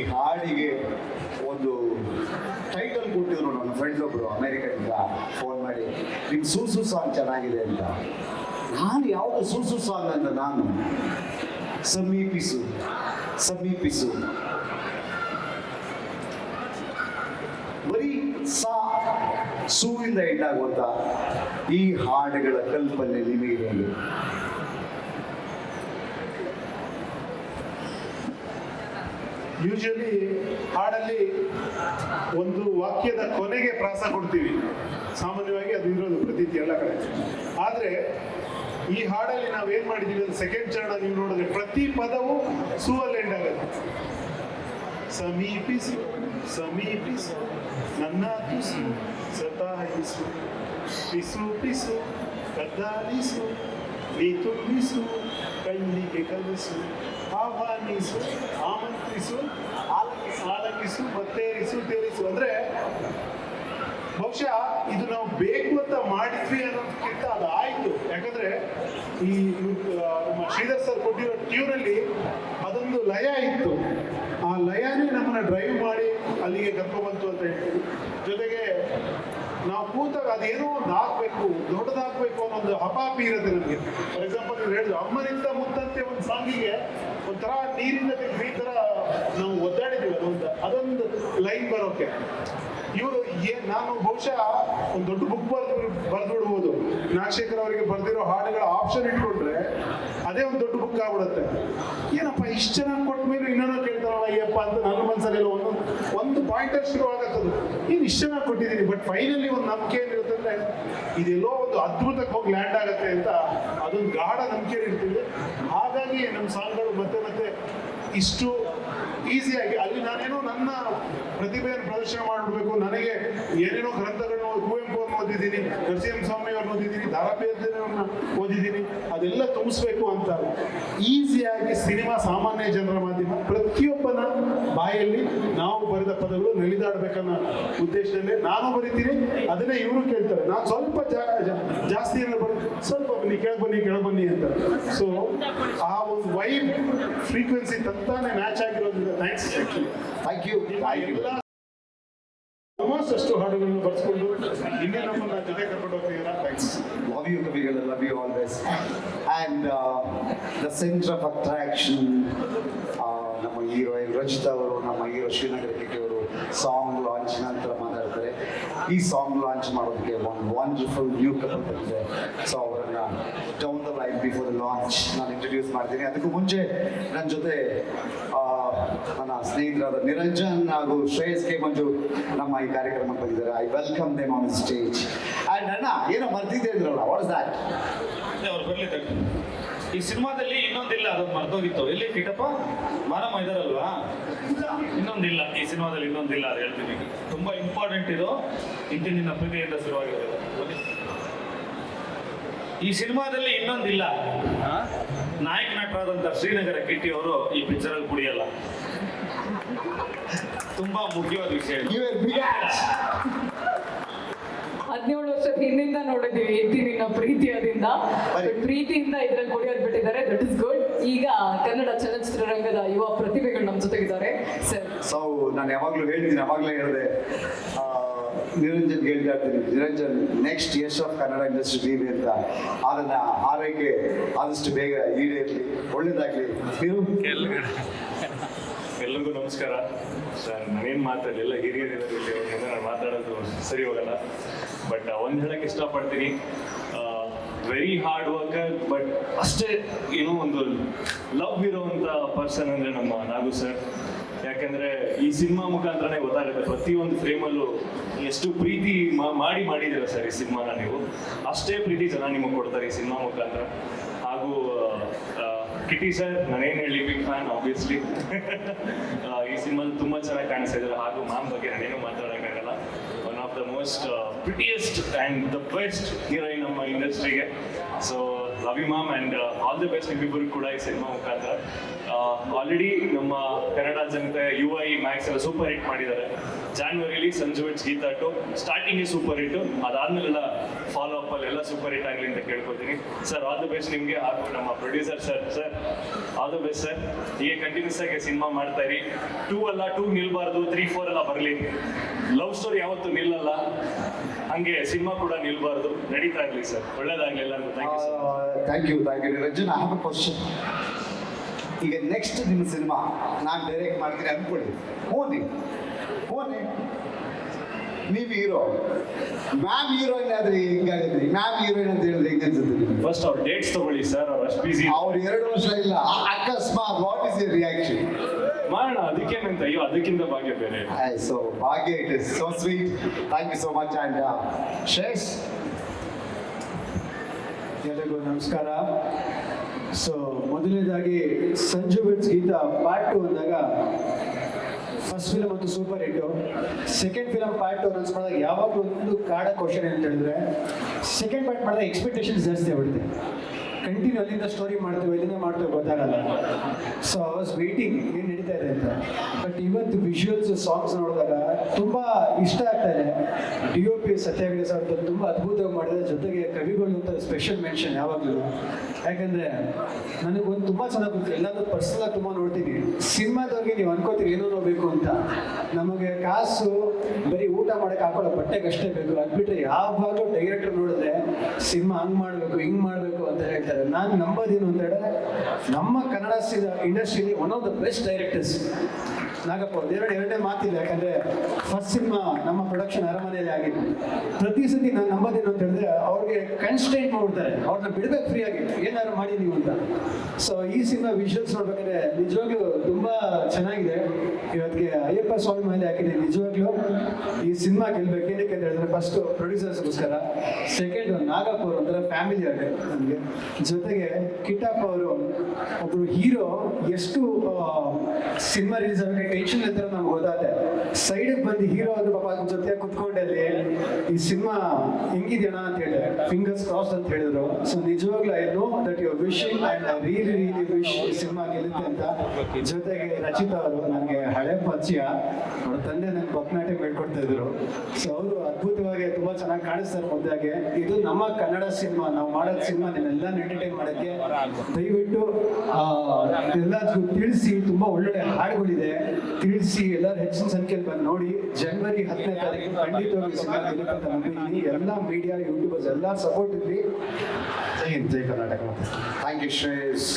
ಈ ಹಾಡಿಗೆ ಒಂದು ಟೈಟಲ್ ಕೊಟ್ಟಿದ್ರು ನನ್ನ ಫ್ರೆಂಡ್ ಒಬ್ರು, ಅಮೆರಿಕದಿಂದ ಫೋನ್ ಮಾಡಿ ನಿಮ್ ಸೂಸು ಸಾಂಗ್ ಚೆನ್ನಾಗಿದೆ ಅಂತ. ನಾನು ಯಾವುದು ಸೂಸು ಸಾಂಗ್ ಅಂತ ನಾನು? ಸಮೀಪಿಸು ಸಮೀಪಿಸು. ಬರೀ ಸಾ ಸೂವಿಂದ ಎಂಡಾಗುವಂತ ಈ ಹಾಡುಗಳ ಕಲ್ಪನೆ ನಿಮಗೆ ಹೇಗೆ ಯೂಶಲಿ ಹಾಡಲ್ಲಿ ಒಂದು ವಾಕ್ಯದ ಕೊನೆಗೆ ಪ್ರಾಸ ಕೊಡ್ತೀವಿ. ಸಾಮಾನ್ಯವಾಗಿ ಅದು ಇರೋದು ಪ್ರತೀತಿ ಎಲ್ಲ ಕಡೆ. ಆದರೆ, ಈ ಹಾಡಲ್ಲಿ ನಾವು ಏನ್ ಮಾಡಿದೀವಿ ಅಂದ್ರೆ ಸೆಕೆಂಡ್ ಚರಣ ನೀವು ನೋಡಿದ್ರೆ ಪ್ರತಿ ಪದವು ಸೂವಲ್ ಎಂಡ್ ಆಗುತ್ತೆ. ಸಮೀಪಿಸು ಸಮೀಪಿಸು ನನ್ನ ತುಸು ಸತಾಯಿಸು ಪಿಸು ಪಿಸು ಕದ್ದಾಲಿಸು ನೀ ತುಂಬಿಸು ಕಣ್ಣಿಗೆ ಕಲಿಸು, ಆಹ್ವಾನಿಸು. ಆಮಂತ್ರಿಸು ಆಲಂಕಿಸು ಆಲಂಕಿಸು ಮತ್ತೇರಿಸು ತೇರಿಸು ಅಂದ್ರೆ ಬಹುಶಃ ಇದು ನಾವು ಬೇಕು ಅಂತ ಮಾಡಿದ್ವಿ ಅನ್ನೋದಕ್ಕಿಂತ ಅದು ಆಯ್ತು. ಯಾಕಂದ್ರೆ ಈ ನಮ್ಮ ಶ್ರೀಧರ್ ಸರ್ ಕೊಟ್ಟಿರೋ ಟ್ಯೂನಲ್ಲಿ ಅದೊಂದು ಲಯ ಇತ್ತು. ಆ ಲಯನೇ ನಮ್ಮನ್ನ ಡ್ರೈವ್ ಮಾಡಿ ಅಲ್ಲಿಗೆ ಕರ್ಕೊಂಡ್ಬಂತು ಅಂತ ಹೇಳ್ತೀವಿ. ಜೊತೆಗೆ ನಾವು ಕೂತಾಗ ಅದೇನೋ ಒಂದು ಹಾಕ್ಬೇಕು ದೊಡ್ಡದಾಗ್ಬೇಕು ಅನ್ನೋ ಒಂದು ಹಪಾಪಿ ಇರುತ್ತೆ ನಮಗೆ. ಫಾರ್ ಎಕ್ಸಾಂಪಲ್ ಹೇಳಿದ್ರು, ಅಮ್ಮನಿಂದ ಮುತ್ತಂತೆ ಒಂದು ಸಾಂಗಿಗೆ ಒಂಥರ ನೀರಿಂದ ತೆಗ್ದು ಈ ಥರ ನಾವು ಒದ್ದಾಡಿದ್ದೀವಿ ಅದೊಂದು ಅದೊಂದು ಲೈನ್ ಬರೋಕೆ ಇವರು ನಾನು ಬಹುಶಃ ಒಂದು ದೊಡ್ಡ ಬುಕ್ ಬರೆದು ಬರ್ದು ಬಿಡ್ಬೋದು. ನಾಗಶೇಖರ್ ಅವರಿಗೆ ಬರ್ದಿರೋ ಹಾಡುಗಳ ಆಪ್ಷನ್ ಇಟ್ಕೊಂಡ್ರೆ ಅದೇ ಒಂದು ದೊಡ್ಡ ಬುಕ್ ಆಗ್ಬಿಡುತ್ತೆ. ಏನಪ್ಪ, ಇಷ್ಟು ಚೆನ್ನಾಗಿ ಕೊಟ್ಟ ಮೇಲೆ ಇನ್ನೇನೋ ಕೇಳ್ತಾರಲ್ಲ ಅಯ್ಯಪ್ಪ ಅಂತ ನನ್ನ ಮನಸ್ಸಲ್ಲಿ ಒಂದೊಂದು ಒಂದು ಪಾಯಿಂಟ್ ಶುರು ಆಗತ್ತದು. ಏನು ಇಷ್ಟು ಚೆನ್ನಾಗಿ ಕೊಟ್ಟಿದ್ದೀನಿ ಬಟ್ ಫೈನಲಿ ಒಂದು ನಂಬಿಕೆ ಏನಿರುತ್ತೆ ಅಂದ್ರೆ ಇದೆಲ್ಲೋ ಒಂದು ಅದ್ಭುತಕ್ಕೆ ಹೋಗಿ ಲ್ಯಾಂಡ್ ಆಗುತ್ತೆ ಅಂತ ಅದೊಂದು ಗಾಢ ನಂಬಿಕೆ ಇರ್ತೀವಿ ಹಾಗಾಗಿ ನಮ್ಮ ಸಾಂಗ್ಗಳು ಮತ್ತೆ ಮತ್ತೆ ಇಷ್ಟು ಈಸಿಯಾಗಿ ಅಲ್ಲಿ ನಾನೇನೋ ನನ್ನ ಪ್ರತಿಭೆಯನ್ನು ಪ್ರದರ್ಶನ ಮಾಡಬೇಕು, ನನಗೆ ಏನೇನೋ ಗ್ರಂಥಗಳನ್ನ ಕುವೆಂಪು ಅವ್ರನ್ನ ಓದಿದ್ದೀನಿ, ನರಸಿಂಹ ಸ್ವಾಮಿ ಅವ್ರನ್ನ ಓದಿದ್ದೀನಿ ದಾರಾಪೇರ್ನ ಓದಿದ್ದೀನಿ, ಅದೆಲ್ಲ ತುಂಬಿಸ್ಬೇಕು ಅಂತ ಈಸಿಯಾಗಿ ಸಿನಿಮಾ ಸಾಮಾನ್ಯ ಜನರ ಮಾಧ್ಯಮ ಪ್ರತಿಯೊಬ್ಬನ ಬಾಯಲ್ಲಿ ನಾವು ಬರೆದ ಪದಗಳು ನಲಿದಾಡಬೇಕನ್ನೋ ಉದ್ದೇಶದಲ್ಲೇ ನಾನು ಬರಿತೀನಿ ಅದನ್ನೇ ಇವರು ಕೇಳ್ತಾರೆ. ನಾನು ಸ್ವಲ್ಪ ಜಾಸ್ತಿ ಬರ್ ಸ್ವಲ್ಪ ಬನ್ನಿ ಕೇಳ್ಬನ್ನಿ ಬನ್ನಿ ಕೆಳಗೆ ಅಂತ. ಸೊ ಆ ಒಂದು ವೈಬ್ ಫ್ರೀಕ್ವೆನ್ಸಿ ತಂತಾನೆ ಮ್ಯಾಚ್ ಆಗಿರೋದ್ರಿಂದ ಥ್ಯಾಂಕ್ಸ್ ಥ್ಯಾಂಕ್ ಯು ಎಲ್ಲ ಆಲ್ಮೋಸ್ಟ್ ಅಷ್ಟು ಹಾಡುಗಳನ್ನು ಬರ್ಸ್ಕೊಂಡು ಇನ್ನೇ ನಮ್ಮನ್ನ ಜೊತೆ ಕರ್ಕೊಂಡು ಹೋಗ್ತೀರಾ ಥ್ಯಾಂಕ್ಸ್ ಲವ್ ಯು ಕವಿಗಳು love you always and the the of of attraction Rachita ಅವರು, ನಮ್ಮ ಹೀರೋ ಶ್ರೀನಗರ ಅವರು ಸಾಂಗ್ ಲಾಂಚ್ ನಂತರ ಮಾತಾಡ್ತಾರೆ. ಈ ಸಾಂಗ್ ಲಾಂಚ್ ಮಾಡೋದಕ್ಕೆ ಒಂದು ವಂಡರ್ಫುಲ್ ನ್ಯೂ ಕಪಲ್ ಬಂದಿದೆ ಸೊ ಅವರನ್ನ down the line before the launch ನಾನು ಇಂಟ್ರೊಡ್ಯೂಸ್ ಮಾಡ್ತೀನಿ. ಅದಕ್ಕೂ ಮುಂಚೆ ನನ್ನ ಜೊತೆ ನನ್ನ ಸ್ನೇಹಿತರಾದ ನಿರಂಜನ್ ಹಾಗೂ ಶ್ರೇಯಸ್ ಕೆ ಮಂಜು ನಮ್ಮ ಈ ಕಾರ್ಯಕ್ರಮಕ್ಕೆ ಬಂದಿದ್ದಾರೆ. I welcome them on stage ಅಣ್ಣ, ಏನೋ ಮರ್ತಿದ್ದೆ ಇದ್ರಲ್ಲ ವಾಟ್ ಇಸ್ ದ್ಯಾಟ್ ಅವ್ರು ಬರ್ಲಿ ಈ ಸಿನಿಮಾದಲ್ಲಿ ಇನ್ನೊಂದಿಲ್ಲ ಅದೊಂದು ಮರ್ತೋಗಿತ್ತು. ಎಲ್ಲಿ ಕಿಟಪ್ಪ? ಮಾರಮ್ಮ ಇದಾರಲ್ವಾ? ಇನ್ನೊಂದಿಲ್ಲ ಈ ಸಿನಿಮಾದಲ್ಲಿ ಇನ್ನೊಂದಿಲ್ಲ ಅದು ಹೇಳ್ತೀನಿ. ತುಂಬಾ ಇಂಪಾರ್ಟೆಂಟ್ ಇದು. ಇಂದಿನ ಪ್ರೀತಿಯಿಂದ ಶುರುವಾಗಿರೋದು. ಈ ಸಿನಿಮಾದಲ್ಲಿ ಇನ್ನೊಂದಿಲ್ಲ? ನಾಯಕ ನಟರಾದಂತ ಶ್ರೀನಗರ ಕಿಟ್ಟಿ ಅವರು ಈ ಪಿಕ್ಚರ್ ಅಲ್ಲಿ ಕುಡಿಯಲ್ಲ. ತುಂಬಾ ಮುಖ್ಯವಾದ ವಿಷಯ ಹದಿನೇಳು ವರ್ಷದ ಹಿಂದಿಂದ ನೋಡಿದೀವಿ ಎತ್ತಿ ನಿನ್ನ ಪ್ರೀತಿಯದಿಂದ. ಪ್ರೀತಿಯಿಂದ ಇದ್ರಲ್ಲಿ ಕುಡಿಯೋದ್ ಬಿಟ್ಟಿದ್ದಾರೆ. ದಟ್ ಇಸ್ ಗುಡ್ ಈಗ ಕನ್ನಡ ಚಲನಚಿತ್ರರಂಗದ ಯುವ ಪ್ರತಿಭೆಗಳು ನಮ್ಮ ಜೊತೆಗಿದ್ದಾರೆ. ಸರ್ ಸೌ ನಾನು ಯಾವಾಗಲೂ ಹೇಳ್ತೀನಿ ಯಾವಾಗ್ಲೇ ಹೇಳಿದೆ ನಿರಂಜನ್ ಹೇಳ್ತಾ ಇರ್ತೀನಿ. Niranjan next Yash of Kannada industry TV ಅಂತ ಅದನ್ನ ಆರೈಕೆ ಆದಷ್ಟು ಬೇಗ ಈಡೇರಲಿ ಒಳ್ಳೇದಾಗ್ಲಿ. ನೀವು? ಎಲ್ಲರಿಗೂ ನಮಸ್ಕಾರ. ಸರ್ ನಾನೇನು ಮಾತಾಡಲಿಲ್ಲ ಎಲ್ಲ ಹಿರಿಯರು ಇದ್ದಾರೆ ಇಲ್ಲಿ ಅವ್ರ ಮುಂದೆ ನಾನು ಮಾತಾಡೋದು ಸರಿ ಹೋಗಲ್ಲ. ಬಟ್ ಒಂದು ಹೇಳಕ್ಕೆ ಇಷ್ಟಪಡ್ತೀನಿ. ವೆರಿ ಹಾರ್ಡ್ ವರ್ಕರ್ ಬಟ್ ಅಷ್ಟೇ ಏನೋ ಒಂದು ಲವ್ ಇರೋವಂಥ ಪರ್ಸನ್ ಅಂದರೆ ನಮ್ಮ ನಾಗು ಸರ್ ಯಾಕಂದ್ರೆ ಈ ಸಿನಿಮಾ ಮುಖಾಂತರನೇ ಗೊತ್ತಾಗುತ್ತೆ, ಪ್ರತಿಯೊಂದು ಫ್ರೇಮಲ್ಲೂ ಎಷ್ಟು ಪ್ರೀತಿ ಮಾಡಿ ಮಾಡಿದ್ದೀರ ಸರ್ ಈ ಸಿನಿಮಾನ ನೀವು? ಅಷ್ಟೇ ಪ್ರೀತಿ ಜನ ನಿಮಗೆ ಕೊಡ್ತಾರೆ ಈ ಸಿನಿಮಾ ಮುಖಾಂತರ. ಹಾಗೂ ಕಿಟಿ ಸರ್ ನಾನೇನು ಹೇಳಿ ಬಿಗ್ ಫ್ಯಾನ್ ಆಬ್ವಿಯಸ್ಲಿ ಈ ಸಿನಿಮಾದಲ್ಲಿ ತುಂಬ ಚೆನ್ನಾಗಿ ಕಾಣಿಸ್ತಾ ಇದ್ದಾರೆ. ಹಾಗೂ ಮ್ಯಾಮ್ ಬಗ್ಗೆ ನಾನೇನು ಮಾತಾಡೋಕ್ಕಾಗಲ್ಲ. One of the most prettiest and the best heroine ನಮ್ಮ ಇಂಡಸ್ಟ್ರಿಗೆ so Ravi ma'am and all the best ನಿಮ್ಮಿಬ್ಬರು ಕೂಡ ಈ ಸಿನಿಮಾ ಮುಖಾಂತರ. ಆಲ್ರೆಡಿ ನಮ್ಮ ಕನ್ನಡ ಜನತೆ ಯು ಐ ಮ್ಯಾಕ್ಸ್ ಎಲ್ಲ ಸೂಪರ್ ಹಿಟ್ ಮಾಡಿದ್ದಾರೆ. ಜಾನ್ವರಿಲಿ Sanju it's Geetha two starting super hit ಅದಾದ್ಮೇಲೆಲ್ಲ follow up ಅಲ್ಲಿ ಎಲ್ಲ ಸೂಪರ್ ಹಿಟ್ ಆಗಲಿ ಅಂತ ಕೇಳ್ಕೊತೀನಿ ಸರ್ ಆಲ್ ದಿ ಬೆಸ್ಟ್ ನಿಮಗೆ, ಹಾಗೂ ನಮ್ಮ producer sir sir all the best sir ಹೀಗೆ ಕಂಟಿನ್ಯೂಸ್ ಆಗಿ ಸಿನಿಮಾ ಮಾಡ್ತಾ ಇರಿ. ಟೂ ಅಲ್ಲ ಟೂ ನಿಲ್ಬಾರ್ದು ತ್ರೀ ಫೋರ್ ಎಲ್ಲ ಬರಲಿ. ಲವ್ ಸ್ಟೋರಿ ಯಾವತ್ತೂ ನಿಲ್ಲಲ್ಲ. ಹಂಗೆ ಸಿನಿಮಾ ಕೂಡ ನಿಲ್ಬಾರ್ದು. ನಡೀತಾ ಇರ್ಲಿ ಸರ್. ಒಳ್ಳೇದಾಗ್ಲಿ ಎಲ್ಲರಿಗೂ. Thank you sir thank you thank you Niranjan I have a question ಈಗ ನೆಕ್ಸ್ಟ್ ನಿಮ್ಮ ಸಿನಿಮಾ ನಾನು ಡೈರೆಕ್ಟ್ ಮಾಡ್ತೀನಿ ಅಂದ್ಕೊಳ್ಳಿ ಹೋನಿ ಹೋನಿ ನೀವು ಹೀರೋ. ಮ್ಯಾಮ್ ಹೀರೋಯಿನ್ ಆದ್ರೆ ಹಿಂಗಾಗುತ್ತೆ? ಮ್ಯಾಮ್ ಹೀರೋಯಿನ್ ಅಂತ ಹೇಳಿದ್ರೆ ಹೆಂಗೆ ಅನ್ಸುತ್ತೆ ಫಸ್ಟ್ ಅವ್ರ ಡೇಟ್ಸ್ ತಗೊಳ್ಳಿ ಸರ್ ಅವ್ರು ಅಷ್ಟು ಬಿಸಿ ಅವ್ರು ಎರಡು ವರ್ಷ ಇಲ್ಲ. ಅಕಸ್ಮಾತ್ ವಾಟ್ ಇಸ್ ಯರ್ ರಿಯಾಕ್ಷನ್ ಮಾಡೋಣ ಅದಕ್ಕೇನಂತ? ಅಯ್ಯೋ, ಅದಕ್ಕಿಂತ ಭಾಗ್ಯ ಬೇರೆ so Bhagya it is so sweet thank you so much and Shesh ಎಲ್ಲರಿಗೂ ನಮಸ್ಕಾರ. ಸೊ ಮೊದಲನೇದಾಗಿ Sanju bits Geetha part two ಅಂದಾಗ ಫಸ್ಟ್ ಫಿಲಮ್ ಒಂದು super hit second film part two announce ಮಾಡಿದಾಗ ಯಾವಾಗಲೂ ಒಂದು ಕಾಡ ಕ್ವಶನ್ ಅಂತ ಹೇಳಿದ್ರೆ ಸೆಕೆಂಡ್ ಪಾರ್ಟ್ ಮಾಡಿದ್ರೆ ಎಕ್ಸ್ಪೆಕ್ಟೇಷನ್ಸ್ ಜಾಸ್ತಿ ಆಗ್ಬಿಡುತ್ತೆ. ಕಂಟಿನ್ಯೂ ಅಲ್ಲಿಂದ ಸ್ಟೋರಿ ಮಾಡ್ತೀವಿ ಇಲ್ಲಿಂದ ಮಾಡ್ತೇವೆ, ಗೊತ್ತಾಗಲ್ಲ. ಸೊ ಐ ವಾಸ್ ವೇಟಿಂಗ್ ಏನು ನಡೀತಾ ಇದೆ ಅಂತ. ಬಟ್ ಇವತ್ತು ವಿಜುವಲ್ಸ್ ಸಾಂಗ್ಸ್ ನೋಡಿದಾಗ ತುಂಬ ಇಷ್ಟ ಆಗ್ತಾ ಇದೆ. ಡಿ ಒ ಪಿ ಸತ್ಯಾಗ್ರಹ ಸರ್ ತುಂಬ ಅದ್ಭುತವಾಗಿ ಮಾಡಿದ್ರೆ ಜೊತೆಗೆ ಕವಿಗಳು ಅಂತ ಸ್ಪೆಷಲ್ ಮೆನ್ಷನ್ ಯಾವಾಗಲೂ. ಯಾಕಂದ್ರೆ ನನಗೆ ಒಂದು ತುಂಬ ಚೆನ್ನಾಗಿ ಗೊತ್ತು ಎಲ್ಲಾದ್ರೂ ಪರ್ಸನಲ್ ತುಂಬ ನೋಡ್ತೀನಿ. ಸಿನಿಮಾದವ್ರಿಗೆ ನೀವು ಅನ್ಕೋತೀರಿ ಏನೋ ನೋಡ್ಬೇಕು ಅಂತ. ನಮಗೆ ಕಾಸು, ಬರೀ ಊಟ ಮಾಡೋಕ್ಕೆ ಹಾಕೊಳ್ಳೋ ಬಟ್ಟೆಗೆ ಅಷ್ಟೇ ಬೇಕು. ಅದು ಬಿಟ್ಟರೆ ಯಾವಾಗಲೂ ಡೈರೆಕ್ಟರ್ ನೋಡಿದ್ರೆ ಸಿನಿಮಾ ಹಂಗ್ ಮಾಡಬೇಕು, ಹಿಂಗ್ ಮಾಡಬೇಕು ಅಂತ ಹೇಳ್ತಾರೆ. ನಾನು ನಂಬೋದೇನು ಅಂತ ಹೇಳಿದ್ರೆ, ನಮ್ಮ Kannada ಇಂಡಸ್ಟ್ರಿಲಿ one of the best directors Nagappa ಅವ್ರದ್ದು ಎರಡು, ಎರಡನೇ ಮಾತಿಲ್ಲ ಯಾಕಂದ್ರೆ ಫಸ್ಟ್ ಸಿನಿಮಾ ನಮ್ಮ ಪ್ರೊಡಕ್ಷನ್ ಅರಮನೆಯಲ್ಲಿ ಆಗಿತ್ತು. ಪ್ರತಿ ಸತಿ ನಾನು ನಂಬೋದೇನು ಅಂತ ಹೇಳಿದ್ರೆ, ಅವ್ರಿಗೆ ಕನ್ಸ್ಟೆಂಟ್ ನೋಡ್ತಾರೆ ಅವ್ರನ್ನ ಬಿಡ್ಬೇಕು ಫ್ರೀ ಆಗಿ. ಏನಾದ್ರು ಮಾಡಿ ನೀವು ಅಂತ. ಸೊ ಈ ಸಿನಿಮಾ ವಿಜುವಲ್ಸ್ ನೋಡ್ಬೇಕಾದ್ರೆ ನಿಜವಾಗ್ಲೂ ತುಂಬಾ ಚೆನ್ನಾಗಿದೆ. ಇವತ್ತಿಗೆ ಅಯ್ಯಪ್ಪ ಸ್ವಾಮಿ ಮೇಲೆ ಹಾಕಿದೆ, ನಿಜವಾಗ್ಲೂ ಈ ಸಿನಿಮಾ ಗೆಲ್ಬೇಕು. ಏನಕ್ಕೆ ಅಂತ ಹೇಳಿದ್ರೆ ಫಸ್ಟ್ ಪ್ರೊಡ್ಯೂಸರ್ಸ್ಗೋಸ್ಕರ ಸೆಕೆಂಡ್ ನಾಗಪ್ಪ ಅವರು ಅಂದ್ರೆ ಫ್ಯಾಮಿಲಿ ಅವರೇ ನನಗೆ ಜೊತೆಗೆ ಕಿಟ್ಟಪ್ಪ ಅವರು ಒಬ್ಬರು ಹೀರೋ ಎಷ್ಟು ಸಿನಿಮಾ ರಿಲೀಸ್ ಆಗಿ ಟೆನ್ಷನ್ ಇರ್ತಾರೆ ನಮ್ಗೆ ಗೊತ್ತಾಗುತ್ತೆ ಸೈಡಿಗೆ ಬಂದು ಹೀರೋ ಅದು ಪಾಪ ಅದ್ರ ಜೊತೆ ಕುತ್ಕೊಂಡಲ್ಲಿ ಈ ಸಿನಿಮಾ ಹೆಂಗಿದ್ಯಣ ಅಂತ ಹೇಳಿದ್ರೆ ಫಿಂಗರ್ಸ್ ಕ್ರಾಸ್ ಅಂತ ಹೇಳಿದ್ರು. ಸೊ ನಿಜವಾಗ್ಲೂ I know that you wishing and I really really wish ಈ ಸಿನಿಮಾ ಗೆಲ್ಲುತ್ತೆ ಅಂತ. ಜೊತೆಗೆ ರಚಿತ ಅವರು ನನಗೆ ಹಳೆ ಪರಿಚಯ. ಅವ್ರ ತಂದೆ ನನಗೆ ಭಕ್ನಾಟ್ಯ ಹೇಳ್ಕೊಡ್ತಾ ಇದ್ರು. ಸೊ ಅವರು ಅದ್ಭುತವಾಗಿ ತುಂಬಾ ಚೆನ್ನಾಗಿ ಕಾಣಿಸ್ತಾರೆ ಮುದ್ದಾಗೆ. ಇದು ನಮ್ಮ ಕನ್ನಡ ಸಿನಿಮಾ, ನಾವು ಮಾಡೋದ್ ಸಿನಿಮಾ ನಿಮ್ಮೆಲ್ಲ ಎಂಟರ್ಟೈನ್ ಮಾಡೋಕ್ಕೆ ದಯವಿಟ್ಟು ಎಲ್ಲದಕ್ಕೂ ತಿಳಿಸಿ, ತುಂಬಾ ಒಳ್ಳೊಳ್ಳೆ ಹಾಡುಗಳಿದೆ. ತಿಳಿಸಿ, ಎಲ್ಲರೂ ಹೆಚ್ಚಿನ ಸಂಖ್ಯೆಯಲ್ಲಿ ಬಂದು ನೋಡಿ. ಜನವರಿ ಹತ್ತನೇ ತಾರೀಕು ಖಂಡಿತವಾಗಿ ಅಂತ ನಂಬಿದ್ದೀನಿ ಎಲ್ಲ ಮೀಡಿಯಾ ಯೂಟ್ಯೂಬರ್ಸ್ ಎಲ್ಲ ಸಪೋರ್ಟ್ ಇದ್ರಿ. Jai Hind, Jai Karnataka. Thank you Shreyas.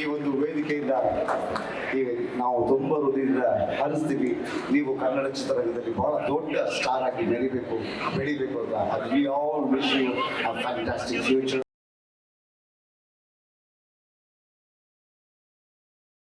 ಈ ಒಂದು ವೇದಿಕೆಯಿಂದ ಈ ನಾವು ತುಂಬ ಹೃದಯದಿಂದ ಹರಿಸ್ತೀವಿ. ನೀವು ಕನ್ನಡ ಚಿತ್ರರಂಗದಲ್ಲಿ ಬಹಳ ದೊಡ್ಡ ಸ್ಟಾರ್ ಆಗಿ ಬೆಳಿಬೇಕು ಬೆಳಿಬೇಕು ಅಂತ. We all wish you fantastic future